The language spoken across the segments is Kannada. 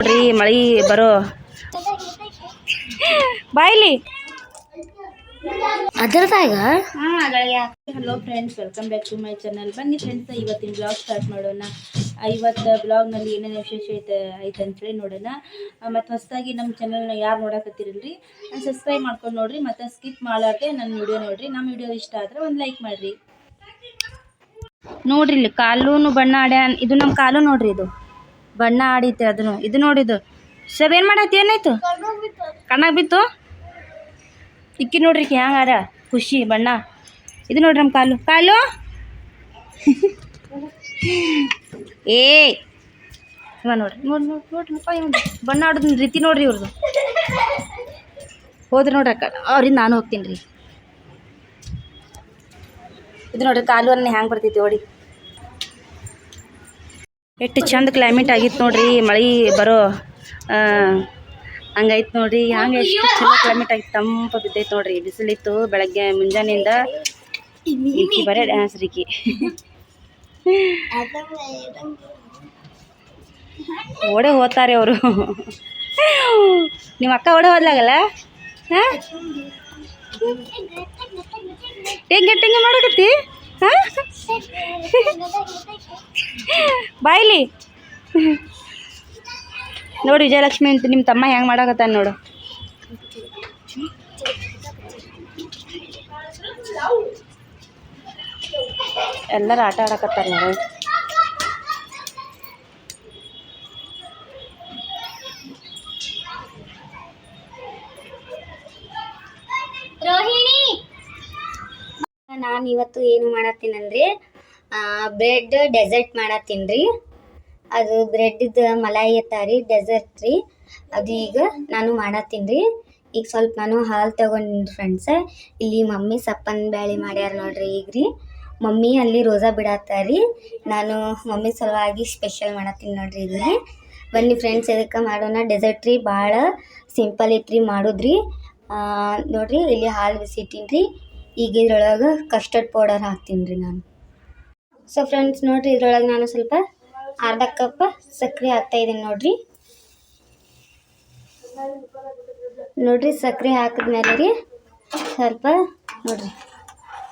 ನೋಡ್ರಿ ಮಳಿ ಬರೋ ಬಾಯ್ಲಿ ಅದರದಾಗ? Hello friends welcome back to my channel ಬನ್ನಿ ಫ್ರೆಂಡ್ಸ್ ಇವತ್ತಿನ ಬ್ಲಾಗ್ ಸ್ಟಾರ್ಟ್ ಮಾಡೋಣ. ಆ, ಇವತ್ತು ಬ್ಲಾಗ್ನಲ್ಲಿ ಏನೇನು ವಿಶೇಷ ಐತೆ ಐತೆ ಅಂತೇಳಿ ನೋಡೋಣ. ಮತ್ತು ಹೊಸದಾಗಿ ನಮ್ಮ ಚಾನಲ್ನ ಯಾರು ನೋಡಕತ್ತೀರಲ್ರಿ ಸಬ್ಸ್ಕ್ರೈಬ್ ಮಾಡ್ಕೊಂಡು ನೋಡ್ರಿ ಮತ್ತು ಸ್ಕಿಪ್ ಮಾಡಾರ್ದೆ ನನ್ನ ವಿಡಿಯೋ ನೋಡ್ರಿ. ನಮ್ಮ ವಿಡಿಯೋ ಇಷ್ಟ ಆದರೆ ಒಂದು ಲೈಕ್ ಮಾಡಿರಿ. ನೋಡ್ರಿ ಇಲ್ಲಿ ಕಾಲೂನು ಬಣ್ಣ ಆಡ್ಯಾನ್. ಇದು ನಮ್ಮ ಕಾಲು ನೋಡ್ರಿ ಇದು. ಬಣ್ಣ ಆಡೈತೆ ಅದನ್ನು. ಇದು ನೋಡಿದು. ಸಬ್ ಏನು ಮಾಡತ್ತಿ ಏನಾಯ್ತು? ಕಣ್ಣಾಗ ಬಿತ್ತು? ಇಕ್ಕಿ ನೋಡ್ರಿ ಹ್ಯಾಂಗ ಆಡ ಖುಷಿ, ಬಣ್ಣ. ಇದು ನೋಡ್ರಿ ನಮ್ಮ ಕಾಲು. ಕಾಲು? ಏ! ನೋಡ್ರಿ. ನೋಡಿ ನೋಡಿ, ನೋಡ್ರಿ. ಬಣ್ಣ ಆಡೋದು ರೀತಿ ನೋಡ್ರಿ ಇವ್ರದ್ದು ಹೋದ್ರಿ ನೋಡ್ರಿ ಅಕ್ಕ. ಅವ್ರಿಂದ ನಾನು ಹೋಗ್ತೀನಿ ರೀ. ಇದು ನೋಡ್ರಿ ಕಾಲು ಅನ್ನ ಹ್ಯಾಂಗೆ ಬರ್ತೈತಿ ನೋಡಿ ಎಷ್ಟು ಚಂದ ಕ್ಲೈಮೇಟ್ ಆಗಿತ್ತು ನೋಡ್ರಿ, ಮಳೆ ಬರೋ ಹಂಗೈತ್ ನೋಡ್ರಿ ಹಂಗೆ ಎಷ್ಟು ಚಂದ ಕ್ಲೈಮೇಟ್ ಆಗಿತ್ತು ತಂಪ ಬಿದ್ದೈತೆ ನೋಡ್ರಿ, ಬಿಸಿಲಿತ್ತು ಬೆಳಗ್ಗೆ ಮುಂಜಾನೆಯಿಂದ. ಈಕಿ ಬರೇ ಡ್ಯಾನ್ಸ್ ರೀಕಿ ಓಡೇ ಹೋಗ್ತಾರೆ ಅವರು. ನಿಮ್ಮ ಅಕ್ಕ ಓಡೇ ಹೋದ್ಲಾಗಲ್ಲ? ಹಾಂ? ಟೆಂಗೆ ಟೆಂಗೆ ಮಾಡಕತ್ತಿ? ಹಾಂ? ಬಾಯ್ಲಿ. ನೋಡಿ ವಿಜಯಲಕ್ಷ್ಮಿ ಅಂತ ನಿಮ್ಮ ತಮ್ಮ ಹೆಂಗೆ ಮಾಡಕತ್ತಾನ ನೋಡು. ಎಲ್ಲರೂ ಆಟ ಆಡಕತ್ತಾರ ನೋಡು. ನಾನು ಇವತ್ತು ಏನು ಮಾಡತ್ತೀನಂದ್ರೆ ಬ್ರೆಡ್ ಡೆಸರ್ಟ್ ಮಾಡತ್ತೀನಿ ರೀ. ಅದು ಬ್ರೆಡ್ದು ಮಲಾಯಿ ರೀ ಡೆಸರ್ಟ್ ರೀ. ಅದು ಈಗ ನಾನು ಮಾಡತ್ತೀನಿ ರೀ. ಈಗ ಸ್ವಲ್ಪ ನಾನು ಹಾಲು ತೊಗೊಂಡಿನಿ ಫ್ರೆಂಡ್ಸ್ ಇಲ್ಲಿ ಮಮ್ಮಿ ಸಪ್ಪನ್ ಬ್ಯಾಳಿ ಮಾಡ್ಯಾರ ನೋಡ್ರಿ ಈಗ ರೀ. ಮಮ್ಮಿ ಅಲ್ಲಿ ರೋಸಾ ಬಿಡತ್ತಾರಿ ನಾನು ಮಮ್ಮಿ ಸಲುವಾಗಿ ಸ್ಪೆಷಲ್ ಮಾಡತ್ತೀನಿ ನೋಡ್ರಿ ಇಲ್ಲಿ ಬನ್ನಿ ಫ್ರೆಂಡ್ಸ್ ಇದಕ್ಕೆ ಮಾಡೋಣ? ಡೆಸರ್ಟ್ ರೀ ಭಾಳ ಸಿಂಪಲ್ ಐತ್ರಿ, ಮಾಡೋದ್ರಿ. ನೋಡ್ರಿ, ಇಲ್ಲಿ ಹಾಲು ಬಿಸಿಟ್ಟಿನಿ ರೀ. ಈಗ ಇದ್ರೊಳಗೆ ಕಸ್ಟರ್ಡ್ ಪೌಡರ್ ಹಾಕ್ತೀನಿ ರೀ ನಾನು. ಸೊ ಫ್ರೆಂಡ್ಸ್ ನೋಡಿರಿ ಇದ್ರೊಳಗೆ ನಾನು ಸ್ವಲ್ಪ ಅರ್ಧ ಕಪ್ ಸಕ್ಕರೆ ಹಾಕ್ತಾ ಇದ್ದೀನಿ ನೋಡಿರಿ. ನೋಡ್ರಿ ಸಕ್ಕರೆ ಹಾಕಿದ್ಮೇಲೆ ರೀ ಸ್ವಲ್ಪ ನೋಡಿರಿ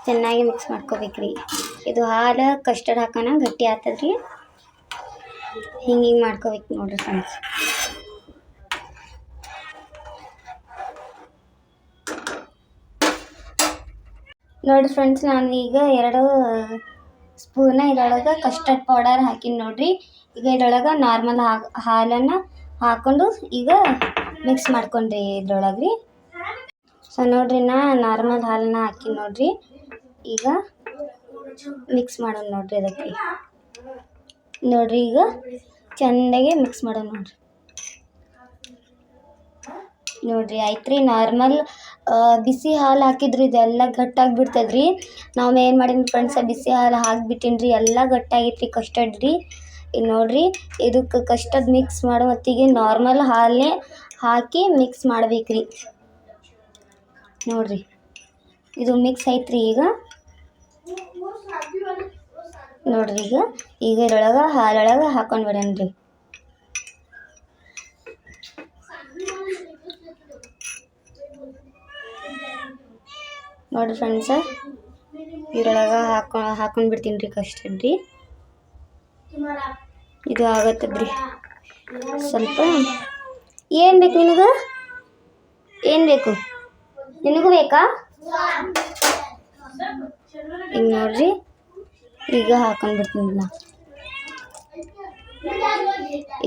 ಚೆನ್ನಾಗಿ ಮಿಕ್ಸ್ ಮಾಡ್ಕೋಬೇಕ್ರಿ. ಇದು ಹಾಲು ಕಸ್ಟರ್ಡ್ ಹಾಕೋಣ ಗಟ್ಟಿ ಆಗ್ತದ್ರಿ. ಹಿಂಗೆ ಹಿಂಗೆ ಮಾಡ್ಕೋಬೇಕು ನೋಡಿರಿ ಫ್ರೆಂಡ್ಸ್ ನೋಡಿ ಫ್ರೆಂಡ್ಸ್ ನಾನು ಈಗ ಎರಡು ಸ್ಪೂನ ಇದ್ರೊಳಗೆ ಕಸ್ಟರ್ಡ್ ಪೌಡರ್ ಹಾಕಿನಿ ನೋಡ್ರಿ. ಈಗ ಇದ್ರೊಳಗೆ ನಾರ್ಮಲ್ ಹಾಲನ್ನು ಹಾಕೊಂಡು ಈಗ ಮಿಕ್ಸ್ ಮಾಡ್ಕೊಂಡ್ರಿ ಇದ್ರೊಳಗೆ ಸೊ ನೋಡ್ರಿ ನಾ ನಾರ್ಮಲ್ ಹಾಲನ್ನ ಹಾಕಿ ನೋಡ್ರಿ. ಈಗ ಮಿಕ್ಸ್ ಮಾಡೋಣ ನೋಡ್ರಿ ಅದಕ್ಕೆ. ನೋಡ್ರಿ ಈಗ ಚೆನ್ನಾಗಿ ಮಿಕ್ಸ್ ಮಾಡೋಣ ನೋಡ್ರಿ. ನೋಡ್ರಿ ಆಯ್ತು ರೀ ನಾರ್ಮಲ್ ಬಿಸಿ ಹಾಲು ಹಾಕಿದ್ರಿ ಇದೆಲ್ಲ ಗಟ್ಟಾಗಿ ಬಿಡ್ತದೆ ರೀ ನಾವು ಏನು ಮಾಡೀನಿ ಫ್ರೆಂಡ್ಸ ಬಿಸಿ ಹಾಲು ಹಾಕ್ಬಿಟ್ಟಿನಿ ರೀ ಎಲ್ಲ ಗಟ್ಟಾಗೈತೆ ರೀ ಕಸ್ಟರ್ಡ್ ರೀ. ಈಗ ನೋಡಿರಿ ಇದಕ್ಕೆ ಕಸ್ಟರ್ಡ್ ಮಿಕ್ಸ್ ಮಾಡೋ ಹೊತ್ತಿಗೆ ನಾರ್ಮಲ್ ಹಾಲನ್ನೇ ಹಾಕಿ ಮಿಕ್ಸ್ ಮಾಡ್ಬೇಕು ರೀ ನೋಡಿರಿ, ಇದು ಮಿಕ್ಸ್ ಐತ್ರಿ ಈಗ. ನೋಡಿರಿ ಈಗ ಈಗ ಇದ್ರೊಳಗೆ ಹಾಲೊಳಗೆ ಹಾಕೊಂಡು ಬಿಡೋಣ್ರಿ. ನೋಡ್ರಿ ಫ್ರೆಂಡ್ಸ ಇದ್ರೊಳಗೆ ಹಾಕೊ ಹಾಕೊಂಡು ಬಿಡ್ತೀನಿ ರೀ ಕಸ್ಟರ್ಡ್ ರೀ ಇದು ಆಗತ್ತದ್ರಿ. ಸ್ವಲ್ಪ ಏನು ಬೇಕು ನಿನಗೆ? ಏನು ಬೇಕು? ನಿನಗೂ ಬೇಕಾ? ಈಗ ನೋಡ್ರಿ, ಈಗ ಹಾಕೊಂಡ್ಬಿಡ್ತೀನಿ ನಾ.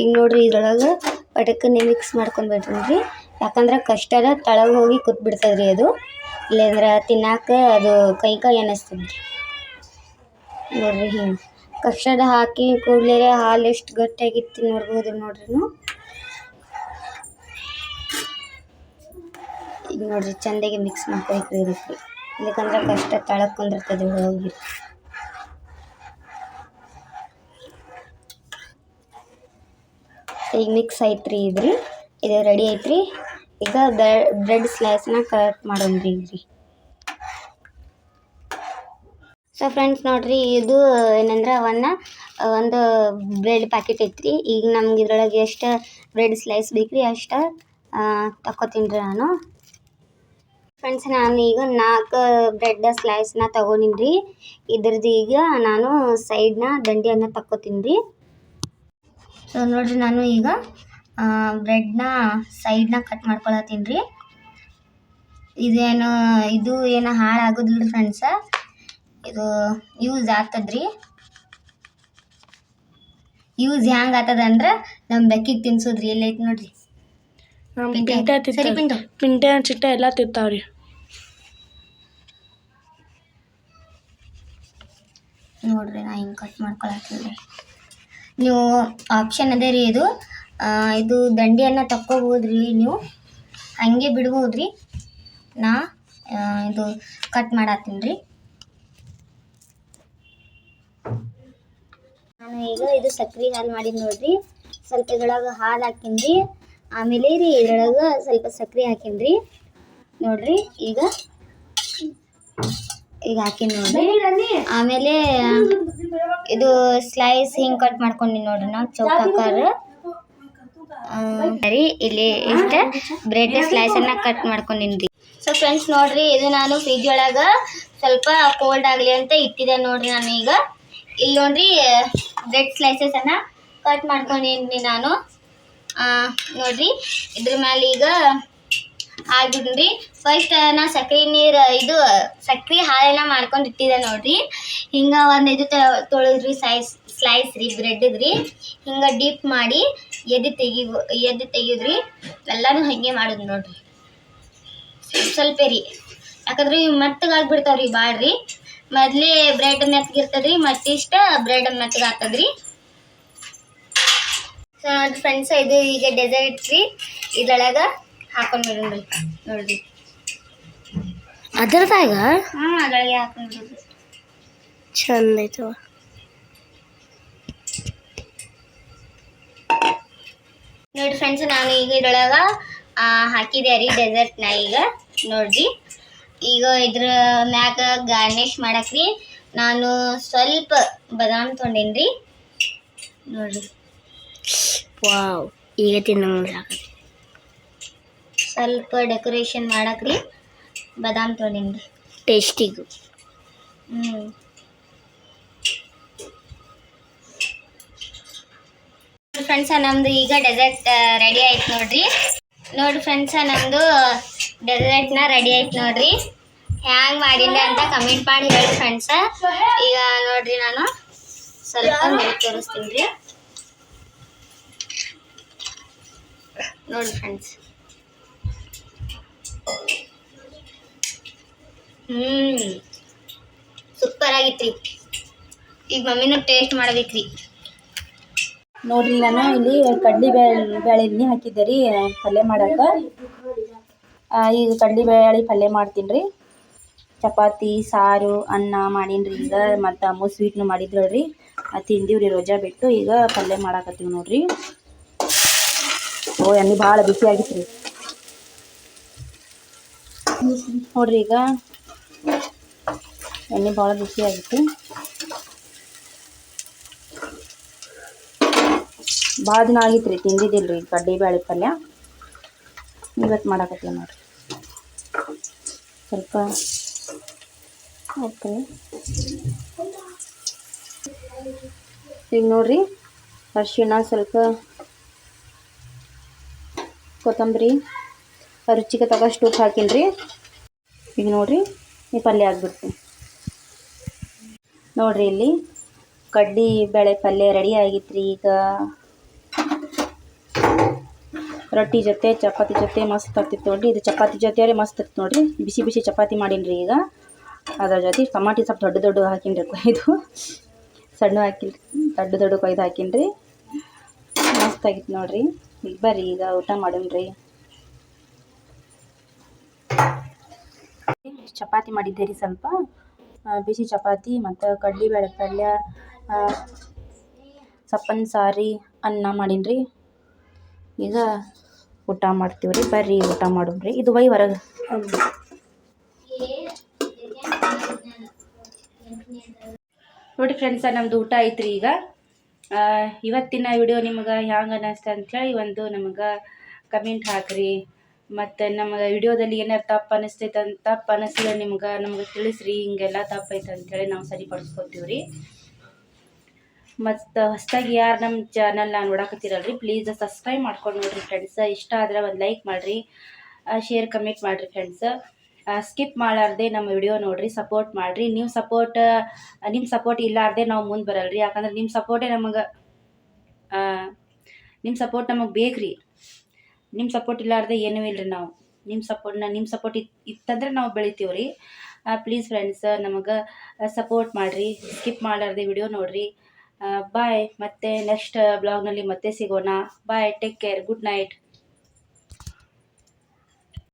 ಈಗ ನೋಡ್ರಿ ಇದ್ರೊಳಗೆ ಪಟಕ್ಕನೆ ಮಿಕ್ಸ್ ಮಾಡ್ಕೊಂಡ್ಬಿಡ್ತೀನಿ ರೀ. ಯಾಕಂದ್ರೆ ಕಷ್ಟದ ತಳಗೆ ಹೋಗಿ ಕುತ್ಬಿಡ್ತದ್ರಿ ಅದು. ಇಲ್ಲಾಂದ್ರೆ ತಿನ್ನಾಕ ಅದು ಕೈ ಕೈ ಅನ್ನಿಸ್ತದೆ ನೋಡ್ರಿ ಹಿಂಗೆ. ಕಷ್ಟದ ಹಾಕಿ ಕೂಡಲೇ ಹಾಲು ಎಷ್ಟು ಗಟ್ಟಿಯಾಗಿತ್ತು ನೋಡ್ಬೋದು ನೋಡ್ರಿ. ಈಗ ನೋಡ್ರಿ ಚಂದಾಗಿ ಮಿಕ್ಸ್ ಮಾಡ್ಕೊಬೇಕು ಇದಕ್ಕೆ ಇದಕ್ಕಂದ್ರೆ ಕಷ್ಟ ತಳಕ್ಕೆ ಕುಂದಿರ್ತದೆ ಹೋಗಿ ಈಗ ಮಿಕ್ಸ್ ಐತ್ರಿ ಇದ್ರಿ. ಇದು ರೆಡಿ ಐತ್ರಿ. ಈಗ ಬ್ರೆಡ್ ಸ್ಲೈಸ್ನ ಕಟ್ ಮಾಡೋಣ್ರಿ ಸೊ ಫ್ರೆಂಡ್ಸ್ ನೋಡ್ರಿ, ಇದು ಏನಂದ್ರೆ ಅವನ್ನ ಒಂದು ಬ್ರೆಡ್ ಪ್ಯಾಕೆಟ್ ಐತ್ರಿ. ಈಗ ನಮ್ಗೆ ಇದ್ರೊಳಗೆ ಎಷ್ಟು ಬ್ರೆಡ್ ಸ್ಲೈಸ್ ಬೇಕ್ರಿ ಅಷ್ಟು ತಗೋತೀನಿ ನಾನು. ಫ್ರೆಂಡ್ಸ್ ನಾನು ಈಗ ನಾಲ್ಕು ಬ್ರೆಡ್ ಸ್ಲೈಸ್ನ ತಗೊಂಡಿನಿ ರೀ. ಇದ್ರದ್ದು ಈಗ ನಾನು ಸೈಡ್ನ ದಂಡಿಯನ್ನು ತಕ್ಕೋತೀನಿ ರೀ. ಸೊ ನೋಡ್ರಿ, ನಾನು ಈಗ ಬ್ರೆಡ್ನ ಸೈಡ್ನ ಕಟ್ ಮಾಡ್ಕೊಳತ್ತೀನಿ ರೀ. ಇದೇನು ಇದು ಏನು ಹಾಳಾಗೋದಿಲ್ಲ ಫ್ರೆಂಡ್ಸ ಇದು ಯೂಸ್ ಆಗ್ತದ್ರಿ. ಯೂಸ್ ಹ್ಯಾಂಗ ಆಗ್ತದ ನಮ್ ನಮ್ಮ ಬೆಕ್ಕಿಗೆ ತಿನ್ಸೋದ್ರಿ. ಎಲ್ಲೈತಿ ನೋಡ್ರಿ. ಪಿಂಟೆ. ಸರಿ ಪಿಂಟು. ಪಿಂಟೆ ಚಿಟ್ಟೆ ಎಲ್ಲ ತಿಂತಾವ್ರಿ. ನೋಡ್ರಿ ನಾ ಹಿಂಗೆ ಕಟ್ ಮಾಡ್ಕೊಳತ್ತೀನಿ ನೀವು ಆಪ್ಷನ್ ಅದೇ ರೀ ಇದು. ಇದು ದಂಡಿಯನ್ನು ತಕ್ಕೋಬೋದ್ರಿ ನೀವು. ಹಂಗೆ ಬಿಡ್ಬೋದ್ರಿ. ನಾ ಇದು ಕಟ್ ಮಾಡತ್ತೀನಿ ರೀ ನಾನು ಈಗ ಇದು ಸಕ್ರೆ ಹಾಲು ಮಾಡಿದ್ ನೋಡ್ರಿ. ಸ್ವಲ್ಪ ಇದ್ರೊಳಗೆ ಹಾಲು ಹಾಕಿನ್ರಿ. ಆಮೇಲೆ ರೀ ಇದ್ರೊಳಗೆ ಸ್ವಲ್ಪ ಸಕ್ರೆ ಹಾಕಿನ್ರಿ. ನೋಡ್ರಿ, ಈಗ ಈಗ ಹಾಕಿನ್ ನೋಡ್ರಿ. ಆಮೇಲೆ ಇದು ಸ್ಲೈಸ್ ಹಿಂಗ್ ಕಟ್ ಮಾಡ್ಕೊಂಡಿ ನೋಡ್ರಿ ನಾವು ಚೌಕಾಕಾರ. ಸರಿ, ಇಲ್ಲಿ ಇಷ್ಟ ಬ್ರೆಡ್ ಸ್ಲೈಸ್ ಅನ್ನ ಕಟ್ ಮಾಡ್ಕೊಂಡಿನ್ರಿ. ಸೊ ಫ್ರೆಂಡ್ಸ್ ನೋಡ್ರಿ, ಇದು ನಾನು ಫ್ರಿಜ್ ಒಳಗ ಸ್ವಲ್ಪ ಕೋಲ್ಡ್ ಆಗ್ಲಿ ಅಂತ ಇಟ್ಟಿದ್ದೆ ನೋಡ್ರಿ ನಾನು ಈಗ. ಇಲ್ಲಿ ನೋಡ್ರಿ ಬ್ರೆಡ್ ಸ್ಲೈಸಸ್ ಅನ್ನ ಕಟ್ ಮಾಡ್ಕೊಂಡಿನ್ರಿ ನಾನು. ನೋಡ್ರಿ, ಇದ್ರ ಮೇಲೆ ಈಗ ಆಗ್ಬಿಡ್ರಿ ಫಸ್ಟ್ ನಾ ಸಕ್ರೆ ನೀರು, ಇದು ಸಕ್ರೆ ಹಾಲೆಲ್ಲ ಮಾಡ್ಕೊಂಡು ಇಟ್ಟಿದೆ ನೋಡ್ರಿ. ಹಿಂಗೆ ಒಂದು ಇದು ತೊಳೆದ್ರಿ ಸೈಸ್ ಸ್ಲೈಸ್ ರೀ ಬ್ರೆಡ್ ರೀ ಹಿಂಗೆ ಡೀಪ್ ಮಾಡಿ ಎದ್ದು ತೆಗಿ ಎದ್ದು ತೆಗಿದ್ರಿ ಎಲ್ಲಾನು ಹಾಗೆ ಮಾಡೋದು ನೋಡ್ರಿ. ಸ್ವಲ್ಪ ಸ್ವಲ್ಪ ರೀ ಯಾಕಂದ್ರೆ ಇವು ಮೆತ್ತಗಾಗ್ಬಿಡ್ತಾವ್ರಿ ಭಾಳ ರೀ ಮೊದಲೇ ಬ್ರೆಡ್ ಮೆತ್ತಗಿರ್ತದ್ರಿ ಮತ್ತಿಷ್ಟ ಬ್ರೆಡ್ ನೋಡ್ರಿ ಫ್ರೆಂಡ್ಸ್ ಇದು ಈಗ ಡೆಸರ್ಟ್ ರೀ. ಇದ್ರೊಳಗೆ ಹಾಕೊಂಡು ಬಿಡೋಣ್ರಿ. ನೋಡ್ರಿ. ಅದರದಾಗ? ಹಾ ಅದ್ರೊಳಗೆ ಹಾಕೊಂಡು ಚಂದ ಐತವ ನೋಡಿ ಫ್ರೆಂಡ್ಸ್ ನಾನು ಈಗ ಇದ್ರೊಳಗೆ ಹಾಕಿದೆ ರೀ ಡೆಸರ್ಟ್ನ ಈಗ. ನೋಡ್ರಿ. ಈಗ ಇದ್ರ ಮ್ಯಾಗ ಗಾರ್ನಿಶ್ ಮಾಡಕ್ರಿ ನಾನು ಸ್ವಲ್ಪ ಬಾದಾಮ್ ರೀ. ನೋಡ್ರಿ. ವಾವ್ ಈಗ ತಿನ್ನಂಗ ಸ್ವಲ್ಪ ಡೆಕೋರೇಷನ್ ಮಾಡಕ್ರಿ ಬದಾಮ್ ತೊಂಡೀನಿ ಟೇಸ್ಟಿಗು ಹ್ಞೂ ಫ್ರೆಂಡ್ಸ ನಮ್ದು ಈಗ ಡೆಸರ್ಟ್ ರೆಡಿ ಆಯ್ತು ನೋಡ್ರಿ. ನೋಡಿ ಫ್ರೆಂಡ್ಸ ನಮ್ದು ಡೆಸರ್ಟ್ನ ರೆಡಿ ಆಯ್ತು ನೋಡ್ರಿ. ಹ್ಯಾಂಗ್ ಮಾಡಿಲ್ಲ ಅಂತ ಕಮೆಂಟ್ ಮಾಡಿ ಹೇಳಿ ಫ್ರೆಂಡ್ಸ ಈಗ ನೋಡ್ರಿ ನಾನು, ಸ್ವಲ್ಪ ನೋಡಿ ತೋರಿಸ್ತೀನಿ ರೀ. ನೋಡಿ ಫ್ರೆಂಡ್ಸ್ ಹ್ಮ್. ಸೂಪರ್ ರೀ ಈಗ ಮಮ್ಮಿನೂ ಟೇಸ್ಟ್ ಮಾಡ್ಬೇಕ್ರಿ. ನೋಡ್ರಿ ನಾನು ಇಲ್ಲಿ ಕಡ್ಲಿ ಬೇಳೆ ಎಣ್ಣೆ ಹಾಕಿದ್ದೆ ರೀ ಪಲ್ಯ ಮಾಡಕ್ಕೆ ಈಗ ಕಡ್ಲಿ ಬೇಳೆ ಪಲ್ಯ ಮಾಡ್ತೀನಿ ರೀ. ಚಪಾತಿ, ಸಾರು, ಅನ್ನ ಮಾಡೀನಿ ಈಗ, ಮತ್ತು ಅಮ್ಮ ಸ್ವೀಟ್ನು ಮಾಡಿದ್ರು ರೀ ತಿಂದೀವಿ ರೀ ರೋಜಾ ಬಿಟ್ಟು, ಈಗ ಪಲ್ಯ ಮಾಡಾಕತ್ತೀವಿ ನೋಡ್ರಿ. ಓ ಎಣ್ಣೆ ಭಾಳ ಬಿಸಿ ಆಗಿತ್ತು ರೀ. ನೋಡ್ರಿ ಈಗ ಎಣ್ಣೆ ಭಾಳ ಬಿಸಿ ಆಗಿತ್ತು. ಭಾಳ ದಿನ ಆಗಿತ್ತು ರೀ ತಿಂದಿದ್ದಿಲ್ಲ ರೀ ಕಡ್ಡಿ ಬೇಳೆ ಪಲ್ಯ. ಇವತ್ತು ಮಾಡಾಕತ್ತೀವಿ ನೋಡಿರಿ. ಸ್ವಲ್ಪ ಓಕೆ ಈಗ ನೋಡಿರಿ, ಅರಿಶಿಣ ಸ್ವಲ್ಪ ಕೊತ್ತಂಬರಿ ರುಚಿಗೆ ತಗೋಷ್ಟು ಉಪ್ಪು ಹಾಕಿನ್ರಿ. ರೀ ಈಗ ನೋಡಿರಿ, ಈ ಪಲ್ಯ ಆಗ್ಬಿಡ್ತು. ನೋಡಿರಿ ಇಲ್ಲಿ ಕಡ್ಡಿ ಬೇಳೆ ಪಲ್ಯ ರೆಡಿ ಆಗಿತ್ತು ರೀ ಈಗ. ರೊಟ್ಟಿ ಜೊತೆ, ಚಪಾತಿ ಜೊತೆ ಮಸ್ತ್ ಆಗ್ತಿತ್ತು ನೋಡಿರಿ. ಇದು ಚಪಾತಿ ಜೊತೆ ಮಸ್ತ್ ಇತ್ತು ನೋಡ್ರಿ. ಬಿಸಿ ಬಿಸಿ ಚಪಾತಿ ಮಾಡೀನಿ ಈಗ. ಅದ್ರ ಜೊತೆ ಟಮಾಟಿ ಸ್ವಲ್ಪ ದೊಡ್ಡ ದೊಡ್ಡ ಹಾಕಿನ್ರಿ ಕೊಯ್ದು. ಸಣ್ಣ ಹಾಕಿ ದೊಡ್ಡ ದೊಡ್ಡ ಕೊಯ್ದು ಹಾಕಿನ್ರಿ. ಮಸ್ತ್ ಆಗಿತ್ತು ನೋಡ್ರಿ. ಈಗ ಬರ್ರಿ, ಈಗ ಊಟ ಮಾಡೋಣ್ರಿ. ಚಪಾತಿ ಮಾಡಿದ್ದೆ ರೀ ಸ್ವಲ್ಪ. ಬಿಸಿ ಚಪಾತಿ ಮತ್ತು ಕಡ್ಲಿಬೇಳೆ ಪಲ್ಯ ಸಪ್ಪನ್ ಸಾರಿ ಅನ್ನ ಮಾಡೀನಿ ರೀ ಈಗ ಊಟ ಮಾಡ್ತೀವಿ ರೀ. ಬರ್ರಿ, ಊಟ ಮಾಡೋಣ್ರಿ ಇದು ವೈ ಹೊರಗೆ. ಫ್ರೆಂಡ್ಸ ನಮ್ದು ಊಟ ಐತ್ರಿ ಈಗ. ಇವತ್ತಿನ ವಿಡಿಯೋ ನಿಮ್ಗೆ ಹ್ಯಾಂಗೆ ಅನ್ನಿಸ್ತ ಅಂಥೇಳಿ ಒಂದು ನಮಗೆ ಕಮೆಂಟ್ ಹಾಕ್ರಿ. ಮತ್ತು ನಮಗೆ ವಿಡಿಯೋದಲ್ಲಿ ಏನಾರು ತಪ್ಪು ಅನಿಸ್ತೈತೆ ಅಂತ ತಪ್ಪು ಅನಿಸಿದ್ರೆ ನಿಮ್ಗೆ ನಮ್ಗೆ ತಿಳಿಸ್ರಿ. ಹಿಂಗೆಲ್ಲ ತಪ್ಪೈತೆ ಅಂಥೇಳಿ ನಾವು ಸರಿಪಡಿಸ್ಕೊತೀವಿ ರೀ ಮತ್ತು ಹೊಸದಾಗಿ ಯಾರು ನಮ್ಮ ಚಾನಲ್ನ ನೋಡಕತ್ತೀರಲ್ರಿ ಪ್ಲೀಸ್ ಸಬ್ಸ್ಕ್ರೈಬ್ ಮಾಡ್ಕೊಂಡು ನೋಡ್ರಿ ಫ್ರೆಂಡ್ಸ್ ಇಷ್ಟ ಆದ್ರೆ ಒಂದು ಲೈಕ್ ಮಾಡಿರಿ ಶೇರ್ ಕಮೆಂಟ್ ಮಾಡಿರಿ ಫ್ರೆಂಡ್ಸ್ ಸ್ಕಿಪ್ ಮಾಡಾರ್ದೆ ನಮ್ಮ ವಿಡಿಯೋ ನೋಡ್ರಿ ಸಪೋರ್ಟ್ ಮಾಡಿರಿ. ನೀವು ಸಪೋರ್ಟ್ ನಿಮ್ಮ ಸಪೋರ್ಟ್ ಇಲ್ಲಾರ್ದೆ ನಾವು ಮುಂದೆ ಬರಲ್ರಿ. ಯಾಕಂದ್ರೆ ನಿಮ್ಮ ಸಪೋರ್ಟೇ ನಮಗೆ ನಿಮ್ಮ ಸಪೋರ್ಟ್ ನಮಗೆ ಬೇಕ್ರಿ. ನಿಮ್ಮ ಸಪೋರ್ಟ್ ಇಲ್ಲಾರ್ದೆ ಏನೂ ಇಲ್ಲರಿ ನಾವು. ನಿಮ್ಮ ಸಪೋರ್ಟ್ನ ನಿಮ್ಮ ಸಪೋರ್ಟ್ ಇತ್ತು ಇತ್ತಂದ್ರೆ ನಾವು ಬೆಳಿತೀವಿ ರೀ ಪ್ಲೀಸ್ ಫ್ರೆಂಡ್ಸ್ ನಮಗೆ ಸಪೋರ್ಟ್ ಮಾಡಿರಿ. ಸ್ಕಿಪ್ ಮಾಡಾರ್ದೆ ವಿಡಿಯೋ ನೋಡಿರಿ. ಬಾಯ್ ಮತ್ತೆ ನೆಕ್ಸ್ಟ್ ಬ್ಲಾಗ್ನಲ್ಲಿ ಮತ್ತೆ ಸಿಗೋಣ. Bye take care good night